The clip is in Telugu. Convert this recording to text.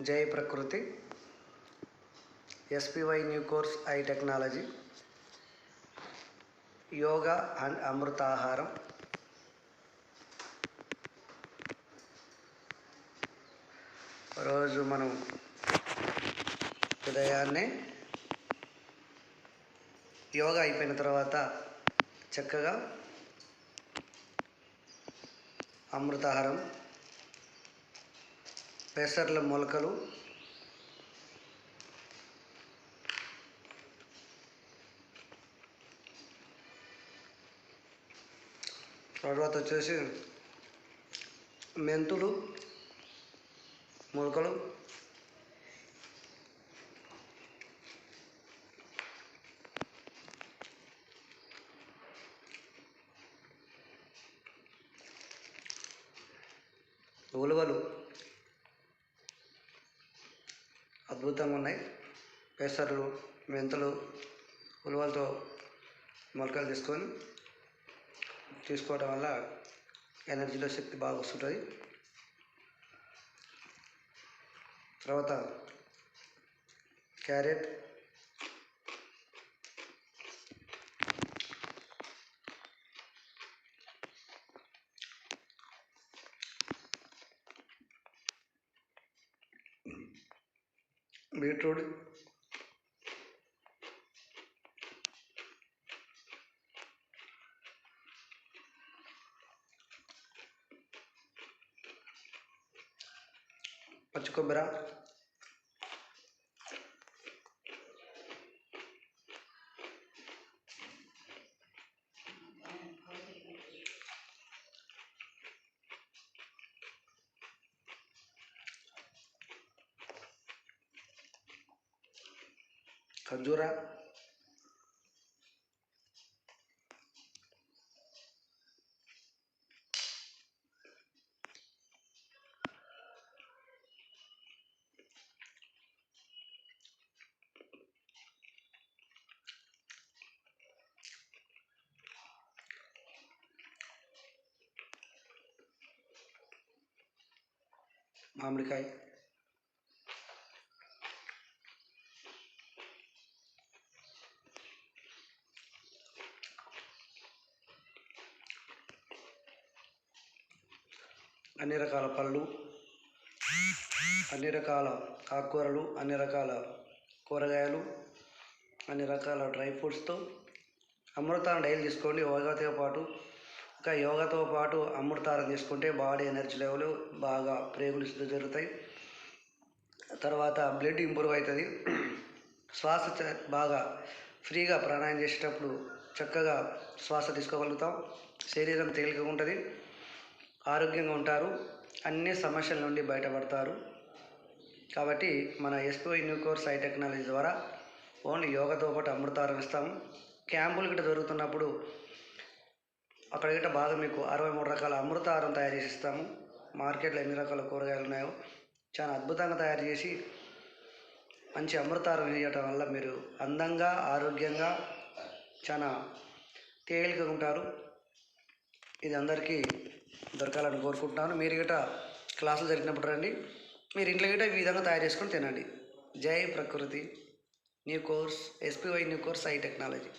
జై ప్రకృతి SPY new course I technology yoga and అమృతాహారం రోజు మనం ఉదయాన్నే యోగా అయిపోయిన తర్వాత చక్కగా అమృతాహారం పెసర్ల మొలకలు. తర్వాత వచ్చేసి మెంతులు మొలకలు. ఉలువలు. అద్భుతంగా ఉన్నాయి. పెసర్లు మెంతులు ఉలవలతో మొలకలు తీసుకొని తీసుకోవడం వల్ల ఎనర్జీలో శక్తి బాగా వస్తుంటుంది. తర్వాత క్యారెట్ बीटरूट पचकोबरा संजोरा मामलिकाएँ అన్ని రకాల పళ్ళు అన్ని రకాల ఆకుకూరలు అన్ని రకాల కూరగాయలు అన్ని రకాల డ్రై ఫ్రూట్స్తో అమృతాన్ని డైలీ తీసుకోండి. యోగాతో పాటు ఇంకా యోగాతో పాటు అమృతారం తీసుకుంటే బాడీ ఎనర్జీ లెవెల్ బాగా ప్రేగులు జరుగుతాయి. తర్వాత బ్లడ్ ఇంప్రూవ్ అవుతుంది. శ్వాస బాగా ఫ్రీగా ప్రాణాయం చేసేటప్పుడు చక్కగా శ్వాస తీసుకోగలుగుతాం. శరీరం తేలికగా ఉంటుంది. ఆరోగ్యంగా ఉంటారు అన్ని సమస్యల నుండి బయటపడతారు. కాబట్టి మన SPI new course I technology ద్వారా ఓన్లీ యోగాతో పాటు అమృతారం ఇస్తాము. క్యాంపులు గిట్ట జరుగుతున్నప్పుడు అక్కడ గిట్ట బాగా మీకు అరవై మూడు రకాల అమృతారం తయారు చేసి ఇస్తాము. మార్కెట్లో ఎన్ని రకాల కూరగాయలు ఉన్నాయో చాలా అద్భుతంగా తయారు చేసి మంచి అమృతారం వేయటం వల్ల మీరు అందంగా ఆరోగ్యంగా చాలా తేలికగా ఉంటారు. ఇది అందరికీ దొరకాలని కోరుకుంటున్నాను. మీరు గిట క్లాసులు జరిగినప్పుడు రండి. మీరు ఇంట్లో గిట ఈ విధంగా తయారు చేసుకొని తినండి. జై ప్రకృతి. New course SPY new course I technology